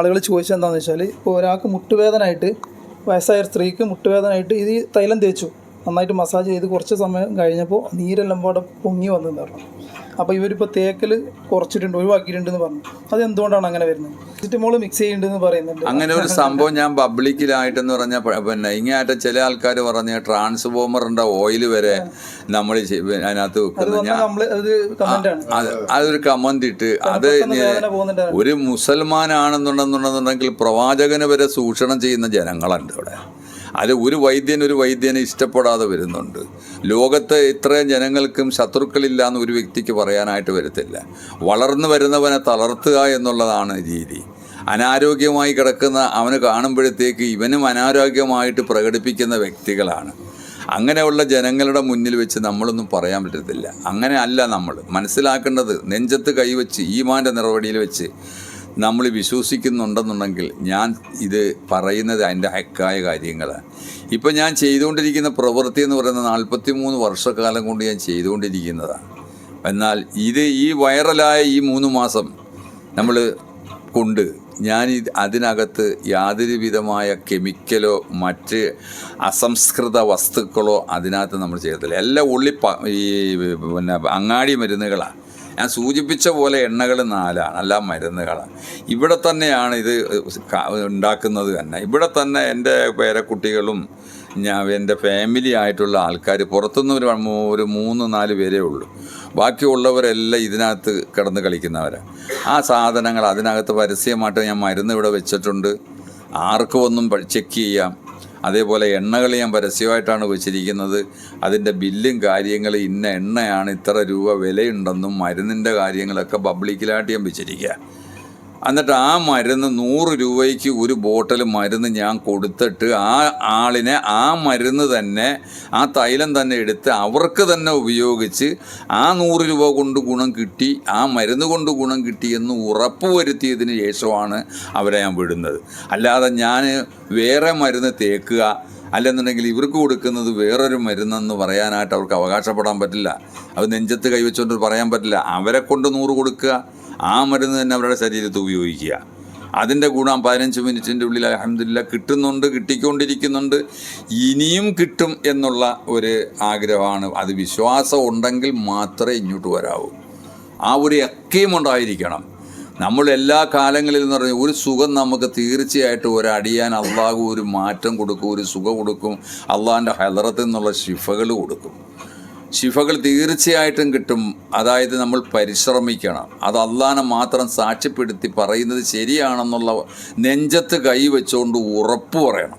ആളുകൾ ചോദിച്ചത് എന്താണെന്ന് വെച്ചാൽ ഇപ്പോൾ ഒരാൾക്ക് മുട്ടുവേദനയായിട്ട് വയസ്സായ സ്ത്രീക്ക് മുട്ടുവേദനയായിട്ട് ഇത് തൈലം തേച്ചു. നന്നായിട്ട് മസാജ് ചെയ്ത് കുറച്ച് സമയം കഴിഞ്ഞപ്പോൾ നീരെല്ലാം പാടെ പൊങ്ങി വന്നെന്ന് പറഞ്ഞു. അപ്പോൾ ഇവരിപ്പോൾ തേക്കൽ കുറച്ചിട്ടുണ്ട് ഒഴിവാക്കിയിട്ടുണ്ടെന്ന് പറഞ്ഞു. അത് എന്തുകൊണ്ടാണ് അങ്ങനെ വരുന്നത്? ചുറ്റുമോൾ മിക്സ് ചെയ്യുന്നുണ്ടെന്ന് പറയുന്നുണ്ട്. അങ്ങനെ ഒരു സംഭവം ഞാൻ പബ്ലിക്കിലായിട്ടെന്ന് പറഞ്ഞ പിന്നെ ഇങ്ങനെ ചില ആൾക്കാർ പറഞ്ഞ ട്രാൻസ്ഫോമറിന്റെ ഓയിൽ വരെ നമ്മൾ അതിനകത്ത് വെക്കുന്നത് അതൊരു കമന്റ് ഇട്ട് അത് ഒരു മുസൽമാനാണെന്നുണ്ടെന്നുണ്ടെന്നുണ്ടെങ്കിൽ പ്രവാചകന് വരെ സൂക്ഷണം ചെയ്യുന്ന ജനങ്ങളുണ്ട് ഇവിടെ. അത് ഒരു വൈദ്യൻ ഒരു വൈദ്യനെ ഇഷ്ടപ്പെടാതെ വരുന്നുണ്ട്. ലോകത്ത് ഇത്രയും ജനങ്ങൾക്കും ശത്രുക്കളില്ല എന്ന് ഒരു വ്യക്തിക്ക് പറയാനായിട്ട് വരത്തില്ല. വളർന്നു വരുന്നവനെ തളർത്തുക എന്നുള്ളതാണ് രീതി. അനാരോഗ്യമായി കിടക്കുന്ന അവന് കാണുമ്പോഴത്തേക്ക് ഇവനും അനാരോഗ്യമായിട്ട് പ്രകടിപ്പിക്കുന്ന വ്യക്തികളാണ്. അങ്ങനെയുള്ള ജനങ്ങളുടെ മുന്നിൽ വെച്ച് നമ്മളൊന്നും പറയാൻ പറ്റത്തില്ല. അങ്ങനെ അല്ല നമ്മൾ. മനസ്സിലാക്കേണ്ടത് നെഞ്ചത്ത് കൈവച്ച് ഈമാന്റെ നിറവടിയിൽ വെച്ച് നമ്മൾ വിശ്വസിക്കുന്നുണ്ടെന്നുണ്ടെങ്കിൽ ഞാൻ ഇത് പറയുന്നത് അതിന്റെ ഹക്കായ കാര്യങ്ങളാണ്. ഇപ്പം ഞാൻ ചെയ്തുകൊണ്ടിരിക്കുന്ന പ്രവൃത്തി എന്ന് പറയുന്നത് നാൽപ്പത്തി മൂന്ന് വർഷക്കാലം കൊണ്ട് ഞാൻ ചെയ്തുകൊണ്ടിരിക്കുന്നതാണ്. എന്നാൽ ഇത് ഈ വൈറലായ ഈ മൂന്ന് മാസം നമ്മൾ കൊണ്ട് ഞാൻ അതിനകത്ത് യാതൊരു വിധമായ കെമിക്കലോ മറ്റ് അസംസ്കൃത വസ്തുക്കളോ അതിനകത്ത് നമ്മൾ ചെയ്യത്തില്ല എല്ലാം ഉള്ളി ഈ പിന്നെ അങ്ങാടി മരുന്നുകളാണ്. ഞാൻ സൂചിപ്പിച്ച പോലെ എണ്ണകൾ നാലാണ് അല്ല മരുന്നുകളാണ്. ഇവിടെ തന്നെയാണ് ഇത് ഉണ്ടാക്കുന്നത് തന്നെ. ഇവിടെ തന്നെ എന്റെ പേരക്കുട്ടികളും ഞാൻ എന്റെ ഫാമിലി ആയിട്ടുള്ള ആൾക്കാർ പുറത്തുനിന്ന് ഒരു ഒരു മൂന്ന് നാല് പേരേ ഉള്ളൂ. ബാക്കിയുള്ളവരെല്ലാം ഇതിനകത്ത് കിടന്ന് കളിക്കുന്നവരാണ് ആ സാധനങ്ങൾ അതിനകത്ത് പരസ്യമായിട്ട് ഞാൻ മരുന്ന് ഇവിടെ വെച്ചിട്ടുണ്ട്. ആർക്കും ഒന്നും ചെക്ക് ചെയ്യാം. അതേപോലെ എണ്ണകൾ ഞാൻ പരസ്യമായിട്ടാണ് വെച്ചിരിക്കുന്നത്. അതിന്റെ ബില്ലും കാര്യങ്ങളും ഇന്ന എണ്ണയാണ് ഇത്ര രൂപ വിലയുണ്ടെന്നും മരുന്നിന്റെ കാര്യങ്ങളൊക്കെ പബ്ലിക്കിലായിട്ട് ഞാൻ വെച്ചിരിക്കുക. എന്നിട്ട് ആ മരുന്ന് നൂറ് രൂപയ്ക്ക് ഒരു ബോട്ടിൽ മരുന്ന് ഞാൻ കൊടുത്തിട്ട് ആ ആളിനെ ആ മരുന്ന് തന്നെ ആ തൈലം തന്നെ എടുത്ത് അവർക്ക് തന്നെ ഉപയോഗിച്ച് ആ നൂറ് രൂപ കൊണ്ട് ഗുണം കിട്ടി ആ മരുന്ന് കൊണ്ട് ഗുണം കിട്ടി എന്ന് ഉറപ്പ് വരുത്തിയതിന് ശേഷമാണ് അവരെ ഞാൻ വിടുന്നത്. അല്ലാതെ ഞാൻ വേറെ മരുന്ന് തേക്കുക അല്ലെന്നുണ്ടെങ്കിൽ ഇവർക്ക് കൊടുക്കുന്നത് വേറൊരു മരുന്നെന്ന് പറയാനായിട്ട് അവർക്ക് അവകാശപ്പെടാൻ പറ്റില്ല. അത് നെഞ്ചത്ത് കൈവച്ചുകൊണ്ട് പറയാൻ പറ്റില്ല. അവരെ കൊണ്ട് നൂറ് കൊടുക്കുക. ആ മരുന്ന് തന്നെ അവരുടെ ശരീരത്തിൽ ഉപയോഗിക്കുക. അതിന്റെ ഗുണം പതിനഞ്ച് മിനിറ്റിന്റെ ഉള്ളിൽ അലഹമില്ല കിട്ടുന്നുണ്ട് കിട്ടിക്കൊണ്ടിരിക്കുന്നുണ്ട്. ഇനിയും കിട്ടും എന്നുള്ള ഒരു ആഗ്രഹമാണ്. അത് വിശ്വാസം ഉണ്ടെങ്കിൽ മാത്രമേ ഇങ്ങോട്ട് വരാവൂ. ആ ഒരു എക്കയും ഉണ്ടായിരിക്കണം. നമ്മൾ എല്ലാ കാലങ്ങളിൽ എന്ന് പറഞ്ഞാൽ ഒരു സുഖം നമുക്ക് തീർച്ചയായിട്ടും ഒരടിയാൻ അള്ളാഹു ഒരു മാറ്റം കൊടുക്കും ഒരു സുഖം കൊടുക്കും. അള്ളാഹിന്റെ ഹലറത്തിൽ നിന്നുള്ള ശിഫകൾ കൊടുക്കും. ശിഫകൾ തീർച്ചയായിട്ടും കിട്ടും. അതായത് നമ്മൾ പരിശ്രമിക്കണം. അത് അള്ളാനെ മാത്രം സാക്ഷ്യപ്പെടുത്തി പറയുന്നത് ശരിയാണെന്നുള്ള നെഞ്ചത്ത് കൈവച്ചുകൊണ്ട് ഉറപ്പ് പറയണം.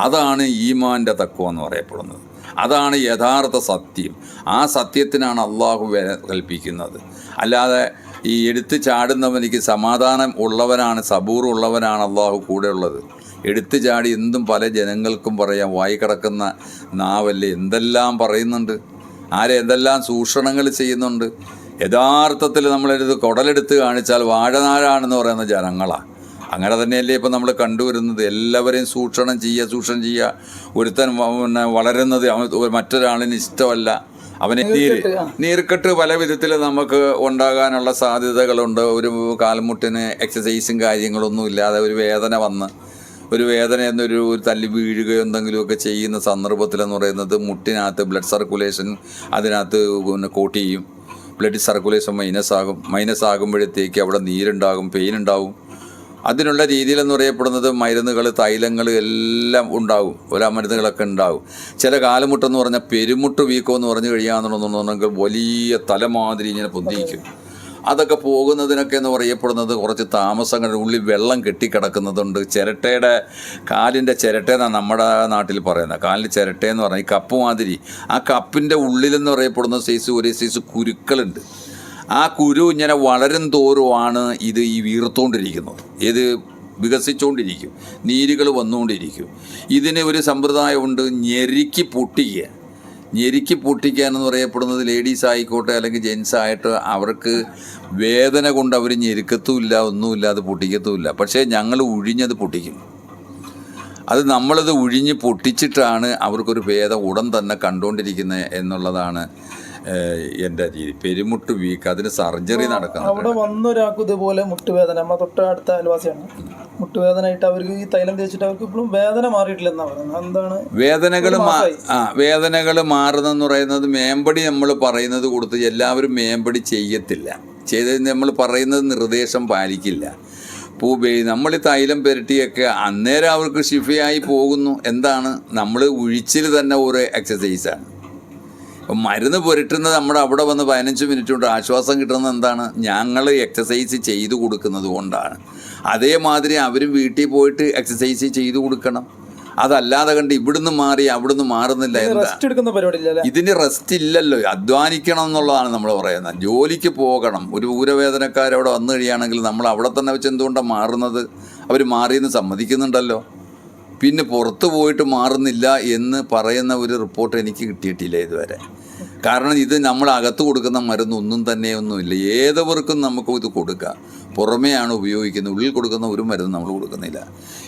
അതാണ് ഈമാന്റെ തക്കുവ എന്ന് പറയപ്പെടുന്നത്. അതാണ് യഥാർത്ഥ സത്യം. ആ സത്യത്തിനാണ് അള്ളാഹു കൽപ്പിക്കുന്നത്. അല്ലാതെ ഈ എടുത്തു ചാടുന്നവനിക്ക് സമാധാനം ഉള്ളവനാണ് സബൂർ ഉള്ളവനാണ് അള്ളാഹു കൂടെ ഉള്ളത് എടുത്തു ചാടി എന്തും പല ജനങ്ങൾക്കും പറയാം വായി കിടക്കുന്ന നാവല്ലേ എന്തെല്ലാം പറയുന്നുണ്ട്. ആരെ എന്തെല്ലാം ചൂഷണങ്ങൾ ചെയ്യുന്നുണ്ട്. യഥാർത്ഥത്തിൽ നമ്മളെടുത്ത് കുടലെടുത്ത് കാണിച്ചാൽ വാഴനാരാണെന്ന് പറയുന്ന ജനങ്ങളാണ് അങ്ങനെ തന്നെയല്ലേ ഇപ്പം നമ്മൾ കണ്ടുവരുന്നത്. എല്ലാവരെയും സൂക്ഷണം ചെയ്യുക സൂക്ഷണം ചെയ്യുക. ഒരുത്തൻ പിന്നെ വളരുന്നത് അവൻ മറ്റൊരാളിന് ഇഷ്ടമല്ല. അവന് നീര് നീർക്കെട്ട് പല വിധത്തിൽ നമുക്ക് ഉണ്ടാകാനുള്ള സാധ്യതകളുണ്ട്. ഒരു കാൽമുട്ടിന് എക്സസൈസും കാര്യങ്ങളൊന്നും ഇല്ലാതെ ഒരു വേദന വന്ന് ഒരു വേദന എന്നൊരു ഒരു തല്ലി വീഴുകയോ എന്തെങ്കിലും ഒക്കെ ചെയ്യുന്ന സന്ദർഭത്തിലെന്ന് പറയുന്നത് മുട്ടിനകത്ത് ബ്ലഡ് സർക്കുലേഷൻ അതിനകത്ത് പിന്നെ കോട്ട് ചെയ്യും. ബ്ലഡ് സർക്കുലേഷൻ മൈനസ് ആകും. മൈനസ് ആകുമ്പോഴത്തേക്ക് അവിടെ നീരുണ്ടാകും പെയിൻ ഉണ്ടാകും അതിനുള്ള രീതിയിലെന്ന് പറയപ്പെടുന്നത് മരുന്നുകൾ തൈലങ്ങൾ എല്ലാം ഉണ്ടാകും ഓരോ മരുന്നുകളൊക്കെ ഉണ്ടാകും ചില കാലുമുട്ടെന്ന് പറഞ്ഞാൽ പെരുമുട്ട് വീക്കം എന്ന് പറഞ്ഞു കഴിയാന്നുണ്ടെന്നുണ്ടെങ്കിൽ വലിയ തലമാതിരി ഇങ്ങനെ പൊന്തിക്കും അതൊക്കെ പോകുന്നതിനൊക്കെ എന്ന് പറയപ്പെടുന്നത് കുറച്ച് താമസങ്ങളുടെ ഉള്ളിൽ വെള്ളം കെട്ടിക്കിടക്കുന്നതുണ്ട്. ചിരട്ടയുടെ കാലിന്റെ ചിരട്ട എന്നാണ് നമ്മുടെ നാട്ടിൽ പറയുന്നത്. കാലിന്റെ ചിരട്ടയെന്ന് പറഞ്ഞാൽ ഈ കപ്പ് മാതിരി. ആ കപ്പിന്റെ ഉള്ളിലെന്ന് പറയപ്പെടുന്ന സൈസ് ഒരേ സൈസ് കുരുക്കളുണ്ട്. ആ കുരു ഇങ്ങനെ വളരും തോറുമാണ് ഇത് ഈ വീർത്തുകൊണ്ടിരിക്കുന്നത്. ഇത് വികസിച്ചുകൊണ്ടിരിക്കും നീരുകൾ വന്നുകൊണ്ടിരിക്കും. ഇതിന് ഒരു സമ്പ്രദായമുണ്ട് ഞെരുക്കി പൊട്ടിക്കുക. ഞെരുക്കി പൊട്ടിക്കാൻ എന്ന് പറയപ്പെടുന്നത് ലേഡീസ് ആയിക്കോട്ടെ അല്ലെങ്കിൽ ജെൻസ് ആയിട്ട് അവർക്ക് വേദന കൊണ്ട് അവർ ഞെരുക്കത്തുമില്ല ഒന്നുമില്ല അത് പൊട്ടിക്കത്തുമില്ല. പക്ഷേ ഞങ്ങൾ ഉഴിഞ്ഞത് പൊട്ടിക്കും. അത് നമ്മളത് ഉഴിഞ്ഞ് പൊട്ടിച്ചിട്ടാണ് അവർക്കൊരു ഭേദം ഉടൻ തന്നെ കണ്ടുകൊണ്ടിരിക്കുന്നത് എന്നുള്ളതാണ് എന്റെ രീതി. പെരുമുട്ട് വീക്ക്. അതിന് സർജറി നടക്കുന്നത് അവിടെ വന്ന ഒരാൾക്ക് ഇതുപോലെ മുട്ടുവേദന. നമ്മളെ തൊട്ടടുത്ത അയൽവാസിയാണ്. മുട്ടുവേദനയായിട്ട് അവർക്ക് ഈ തൈലം തേച്ചിട്ട് അവർക്ക് ഇപ്പോഴും വേദന മാറിയിട്ടില്ലെന്നാണ് പറയുന്നത്. എന്താണ്? വേദനകൾ ആ വേദനകൾ മാറുന്നെന്ന് പറയുന്നത് മേമ്പടി നമ്മൾ പറയുന്നത് കൊടുത്ത് എല്ലാവരും മേമ്പടി ചെയ്യത്തില്ല. ചെയ്ത് നമ്മൾ പറയുന്നത് നിർദ്ദേശം പാലിക്കില്ല. പൂ നമ്മൾ ഈ തൈലം പുരട്ടിയൊക്കെ അന്നേരം അവർക്ക് ഷിഫയായി പോകുന്നു. എന്താണ്? നമ്മൾ ഉഴിച്ചിൽ തന്നെ ഒരു എക്സസൈസാണ് മരുന്ന് പുരട്ടുന്നത് നമ്മുടെ അവിടെ വന്ന് പതിനഞ്ച് മിനിറ്റ് കൊണ്ട് ആശ്വാസം കിട്ടുന്നത് എന്താണ്? ഞങ്ങൾ എക്സസൈസ് ചെയ്തു കൊടുക്കുന്നത് കൊണ്ടാണ്. അതേമാതിരി അവരും വീട്ടിൽ പോയിട്ട് എക്സസൈസ് ചെയ്തു കൊടുക്കണം. അതല്ലാതെ കണ്ട് ഇവിടുന്ന് മാറി അവിടുന്ന് മാറുന്നില്ല എന്താ? ഇതിന് റെസ്റ്റ് ഇല്ലല്ലോ. അധ്വാനിക്കണം എന്നുള്ളതാണ് നമ്മൾ പറയുന്നത്. ജോലിക്ക് പോകണം. ഒരു ഊരവേദനക്കാരവിടെ വന്നു കഴിയുകയാണെങ്കിൽ നമ്മൾ അവിടെ തന്നെ വെച്ച് എന്തുകൊണ്ടാണ് മാറുന്നത്? അവർ മാറിയെന്ന് സമ്മതിക്കുന്നുണ്ടല്ലോ. പിന്നെ പുറത്തു പോയിട്ട് മാറുന്നില്ല എന്ന് പറയുന്ന ഒരു റിപ്പോർട്ട് എനിക്ക് കിട്ടിയിട്ടില്ല ഇതുവരെ. കാരണം ഇത് നമ്മൾ അകത്ത് കൊടുക്കുന്ന മരുന്നൊന്നും തന്നെ ഒന്നുമില്ല. ഏതവർക്കും നമുക്ക് ഇത് കൊടുക്കാം. പുറമെയാണ് ഉപയോഗിക്കുന്നത്. ഉള്ളിൽ കൊടുക്കുന്ന ഒരു മരുന്ന് നമ്മൾ കൊടുക്കുന്നില്ല.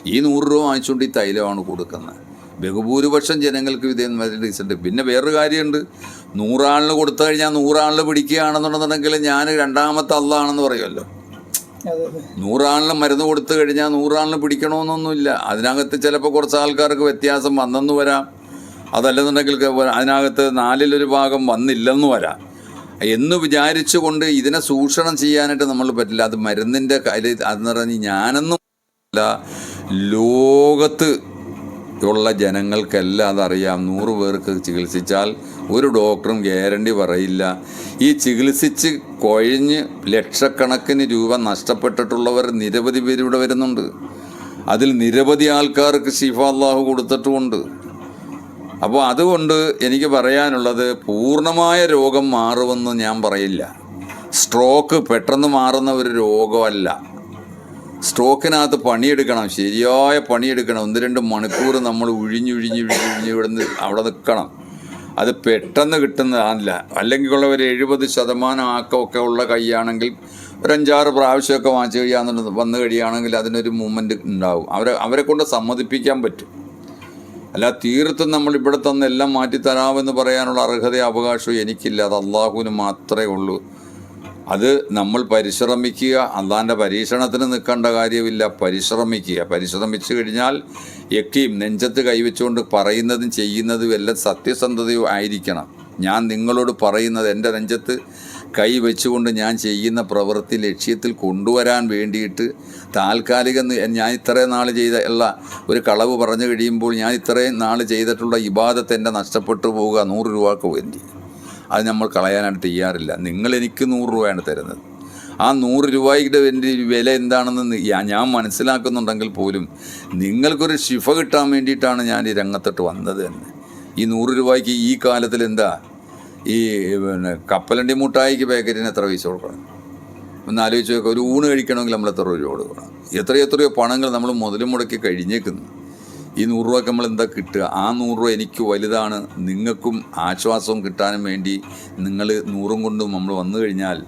ഈ നൂറ് രൂപ വാങ്ങിച്ചുകൊണ്ട് ഈ തൈലമാണ് കൊടുക്കുന്നത്. ബഹുഭൂരിപക്ഷം ജനങ്ങൾക്ക് ഇതേ മരുന്ന് ഉണ്ട് പിന്നെ വേറൊരു കാര്യമുണ്ട്. നൂറാളിന് കൊടുത്തു കഴിഞ്ഞാൽ നൂറാളിന് പിടിക്കുകയാണെന്നുണ്ടെന്നുണ്ടെങ്കിൽ ഞാൻ രണ്ടാമത്തെ അള്ളാണെന്ന് പറയുമല്ലോ. നൂറാളിന് മരുന്ന് കൊടുത്തു കഴിഞ്ഞാൽ നൂറാളിന് പിടിക്കണമെന്നൊന്നുമില്ല. അതിനകത്ത് ചിലപ്പോൾ കുറച്ച് ആൾക്കാർക്ക് വ്യത്യാസം വന്നെന്ന് വരാം. അതല്ലെന്നുണ്ടെങ്കിൽ അതിനകത്ത് നാലിലൊരു ഭാഗം വന്നില്ലെന്ന് വരാം. എന്ന് വിചാരിച്ചുകൊണ്ട് ഇതിനെ സൂക്ഷണം ചെയ്യാനായിട്ട് നമ്മൾ പറ്റില്ല. അത് മരുന്നിന്റെ കാര്യം അതെന്ന് പറഞ്ഞ് ഞാനെന്നും അല്ല ലോകത്ത് ഉള്ള ജനങ്ങൾക്കെല്ലാം അതറിയാം. നൂറ് പേർക്ക് ചികിത്സിച്ചാൽ ഒരു ഡോക്ടറും ഗ്യാരണ്ടി പറയില്ല. ഈ ചികിത്സിച്ച് കൊഴിഞ്ഞ് ലക്ഷക്കണക്കിന് രൂപ നഷ്ടപ്പെട്ടിട്ടുള്ളവർ നിരവധി പേര് ഇവിടെ വരുന്നുണ്ട്. അതിൽ നിരവധി ആൾക്കാർക്ക് ഷിഫ അള്ളാഹു കൊടുത്തിട്ടുമുണ്ട്. അപ്പോൾ അതുകൊണ്ട് എനിക്ക് പറയാനുള്ളത് പൂർണമായ രോഗം മാറുമെന്ന് ഞാൻ പറയില്ല. സ്ട്രോക്ക് പെട്ടെന്ന് മാറുന്ന ഒരു രോഗമല്ല. സ്ട്രോക്കിനകത്ത് പണിയെടുക്കണം ശരിയായ പണിയെടുക്കണം. ഒന്ന് രണ്ട് മണിക്കൂർ നമ്മൾ ഉഴിഞ്ഞുഴിഞ്ഞ് ഇവിടെ ഇവിടുന്ന് അവിടെ നിൽക്കണം. അത് പെട്ടെന്ന് കിട്ടുന്നതല്ല അല്ലെങ്കിൽ ഉള്ള ഒരു എഴുപത് ശതമാനം ആക്കമൊക്കെ ഉള്ള കൈയാണെങ്കിൽ ഒരു അഞ്ചാറ് പ്രാവശ്യമൊക്കെ വാങ്ങിച്ചു കഴിയാന്നുള്ളത് വന്നു കഴിയുകയാണെങ്കിൽ അതിനൊരു മൂവ്മെന്റ് ഉണ്ടാവും. അവരെ അവരെ കൊണ്ട് സമ്മതിപ്പിക്കാൻ പറ്റും. അല്ല തീർത്തും നമ്മൾ ഇവിടെ തന്നെല്ലാം മാറ്റി മാറ്റിത്തരാമെന്ന് പറയാനുള്ള അർഹതയും അവകാശവും എനിക്കില്ല. അത് അള്ളാഹുവിന് മാത്രമേ ഉള്ളൂ. അത് നമ്മൾ പരിശ്രമിക്കുക അള്ളാന്റെ പരീക്ഷണത്തിന് നിൽക്കേണ്ട കാര്യമില്ല. പരിശ്രമിക്കുക. പരിശ്രമിച്ചു കഴിഞ്ഞാൽ യക്കീം നെഞ്ചത്ത് കൈവച്ചുകൊണ്ട് പറയുന്നതും ചെയ്യുന്നതും എല്ലാം സത്യസന്ധതയും ആയിരിക്കണം. ഞാൻ നിങ്ങളോട് പറയുന്നത് എന്റെ നെഞ്ചത്ത് കൈ വെച്ചുകൊണ്ട് ഞാൻ ചെയ്യുന്ന പ്രവൃത്തി ലക്ഷ്യത്തിൽ കൊണ്ടുവരാൻ വേണ്ടിയിട്ട് താൽക്കാലിക ഞാൻ ഇത്രയും നാൾ ചെയ്ത ഉള്ള ഒരു കളവ് പറഞ്ഞു കഴിയുമ്പോൾ ഞാൻ ഇത്രയും നാൾ ചെയ്തിട്ടുള്ള ഇബാദത്ത് എന്റെ നഷ്ടപ്പെട്ടു പോവുക. നൂറ് രൂപക്ക് വേണ്ടി. അത് നമ്മൾ കളയാനായിട്ട് തയ്യാറില്ല. നിങ്ങൾ എനിക്ക് നൂറ് രൂപയാണ് തരുന്നത്. ആ നൂറ് രൂപയുടെ എന്റെ വില എന്താണെന്ന് ഞാൻ മനസ്സിലാക്കുന്നുണ്ടെങ്കിൽ പോലും നിങ്ങൾക്കൊരു ശിഫ കിട്ടാൻ വേണ്ടിയിട്ടാണ് ഞാൻ ഈ രംഗത്തോട്ട് വന്നത് തന്നെ ഈ നൂറ് രൂപയ്ക്ക് ഈ കാലത്തിൽ എന്താ? ഈ പിന്നെ കപ്പലണ്ടി മുട്ടായിക്ക് പാക്കറ്റിന് എത്ര പൈസ കൊടുക്കണം? ഒന്ന് ആലോചിച്ച് നോക്കുക ഒരു ഊണ് കഴിക്കണമെങ്കിൽ നമ്മൾ എത്ര രൂപ കൊടുക്കണം? എത്ര എത്രയോ പണങ്ങൾ നമ്മൾ മുതലും മുടക്കി കഴിഞ്ഞേക്കുന്നു. ഈ നൂറ് രൂപയ്ക്ക് നമ്മൾ എന്താ കിട്ടുക? ആ നൂറ് രൂപ എനിക്ക് വലുതാണ്. നിങ്ങൾക്കും ആശ്വാസവും കിട്ടാനും വേണ്ടി നിങ്ങൾ നൂറും കൊണ്ടും നമ്മൾ വന്നു കഴിഞ്ഞാൽ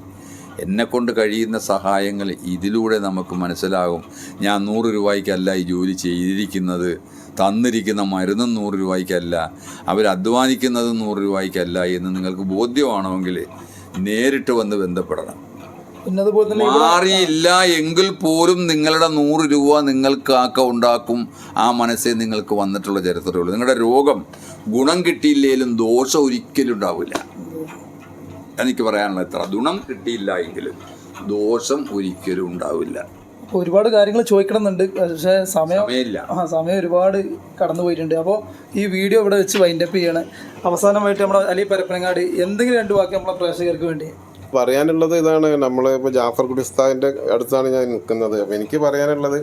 എന്നെക്കൊണ്ട് കഴിയുന്ന സഹായങ്ങൾ ഇതിലൂടെ നമുക്ക് മനസ്സിലാകും. ഞാൻ നൂറ് രൂപയ്ക്കല്ല ഈ ജോലി ചെയ്തിരിക്കുന്നത്. തന്നിരിക്കുന്ന മരുന്നും നൂറ് രൂപയ്ക്കല്ല. അവർ അധ്വാനിക്കുന്നതും നൂറ് രൂപയ്ക്കല്ല എന്ന് നിങ്ങൾക്ക് ബോധ്യമാണെങ്കിൽ നേരിട്ട് വന്ന് ബന്ധപ്പെടണം. പിന്നെ അതുപോലെ തന്നെ മാറിയില്ല എങ്കിൽ പോലും നിങ്ങളുടെ നൂറ് രൂപ നിങ്ങൾക്ക് ആക്ക ഉണ്ടാക്കും. ആ മനസ്സേ നിങ്ങൾക്ക് വന്നിട്ടുള്ള ചരിത്രമുള്ളൂ. നിങ്ങളുടെ രോഗം ഗുണം കിട്ടിയില്ലെങ്കിലും ദോഷം ഒരിക്കലും ഉണ്ടാവില്ല. എനിക്ക് പറയാനുള്ള എത്ര ഗുണം കിട്ടിയില്ല എങ്കിലും ദോഷം ഒരിക്കലും ഉണ്ടാവില്ല. ഒരുപാട് കാര്യങ്ങൾ ചോദിക്കണമെന്നുണ്ട്. പക്ഷേ സമയം ആ സമയം ഒരുപാട് കടന്നു പോയിട്ടുണ്ട്. അപ്പോൾ ഈ വീഡിയോ ഇവിടെ വെച്ച് വൈൻഡപ്പ് ചെയ്യണം. അവസാനമായിട്ട് നമ്മുടെ അലി പരപ്പനങ്ങാടി എന്തെങ്കിലും രണ്ട് വാക്ക് നമ്മളെ പ്രേക്ഷകർക്ക് വേണ്ടി പറയാനുള്ളത് ഇതാണ്. നമ്മൾ ഇപ്പോൾ ജാഫർ കുടിസ്താദിന്റെ അടുത്താണ് ഞാൻ നിൽക്കുന്നത്. അപ്പോൾ എനിക്ക് പറയാനുള്ളത്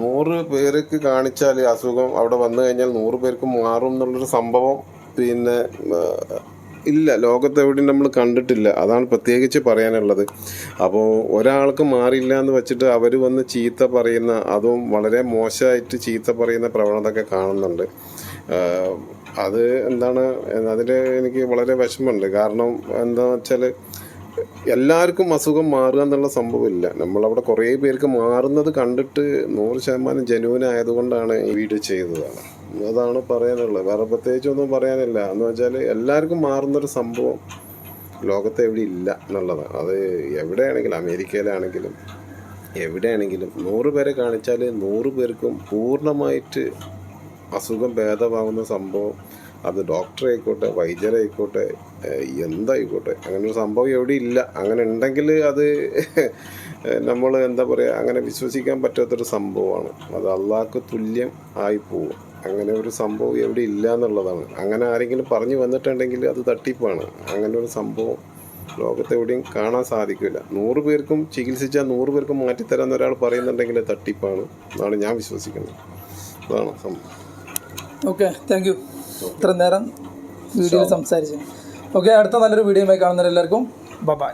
നൂറ് പേർക്ക് കാണിച്ചാൽ അസുഖം അവിടെ വന്നു കഴിഞ്ഞാൽ നൂറ് പേർക്ക് മാറും എന്നുള്ളൊരു സംഭവം പിന്നെ ഇല്ല. ലോകത്ത് എവിടെയും നമ്മൾ കണ്ടിട്ടില്ല. അതാണ് പ്രത്യേകിച്ച് പറയാനുള്ളത്. അപ്പോൾ ഒരാൾക്ക് മാറില്ല എന്ന് വെച്ചിട്ട് അവർ വന്ന് ചീത്ത പറയുന്ന അതും വളരെ മോശമായിട്ട് ചീത്ത പറയുന്ന പ്രവണതയൊക്കെ കാണുന്നുണ്ട്. അത് എന്താണ് അതിൽ എനിക്ക് വളരെ വിഷമമുണ്ട്. കാരണം എന്താണെന്ന് വെച്ചാൽ എല്ലാവർക്കും അസുഖം മാറുക എന്നുള്ള സംഭവമില്ല. നമ്മളവിടെ കുറേ പേർക്ക് മാറുന്നത് കണ്ടിട്ട് നൂറ് ശതമാനം ജനുവിൻ ആയതുകൊണ്ടാണ് ഈ വീഡിയോ ചെയ്തതാണ് അതാണ് പറയാനുള്ളത്. വേറെ പ്രത്യേകിച്ചൊന്നും പറയാനില്ല. എന്ന് വെച്ചാൽ എല്ലാവർക്കും മാറുന്നൊരു സംഭവം ലോകത്ത് എവിടെ ഇല്ല എന്നുള്ളതാണ് അത് എവിടെയാണെങ്കിലും അമേരിക്കയിലാണെങ്കിലും എവിടെയാണെങ്കിലും നൂറ് പേരെ കാണിച്ചാൽ നൂറ് പേർക്കും പൂർണമായിട്ട് അസുഖം ഭേദമാകുന്ന സംഭവം അത് ഡോക്ടറായിക്കോട്ടെ വൈദ്യരായിക്കോട്ടെ എന്തായിക്കോട്ടെ അങ്ങനെ ഒരു സംഭവം എവിടെ ഇല്ല. അങ്ങനെ ഉണ്ടെങ്കിൽ അത് നമ്മൾ എന്താ പറയുക അങ്ങനെ വിശ്വസിക്കാൻ പറ്റാത്തൊരു സംഭവമാണ്. അത് അള്ളാഹ്ക്ക് തുല്യം ആയി പോകും അങ്ങനെ ഒരു സംഭവം എവിടെ ഇല്ല എന്നുള്ളതാണ്. അങ്ങനെ ആരെങ്കിലും പറഞ്ഞു വന്നിട്ടുണ്ടെങ്കിൽ അത് തട്ടിപ്പാണ്. അങ്ങനെ ഒരു സംഭവം ലോകത്തെവിടെയും കാണാൻ സാധിക്കില്ല. നൂറ് പേർക്കും ചികിത്സിച്ചാൽ നൂറ് പേർക്കും മാറ്റിത്തരാന്ന് ഒരാൾ പറയുന്നുണ്ടെങ്കിൽ തട്ടിപ്പാണ്. എന്നാണ് ഞാൻ വിശ്വസിക്കുന്നത്. അതാണ് സംഭവം. ഓക്കെ താങ്ക് യു ഇത്ര നേരം വീഡിയോയിൽ സംസാരിച്ചു ഓക്കെ അടുത്ത നല്ലൊരു വീഡിയോയുമായി കാണുന്നവരെല്ലാവർക്കും ബൈ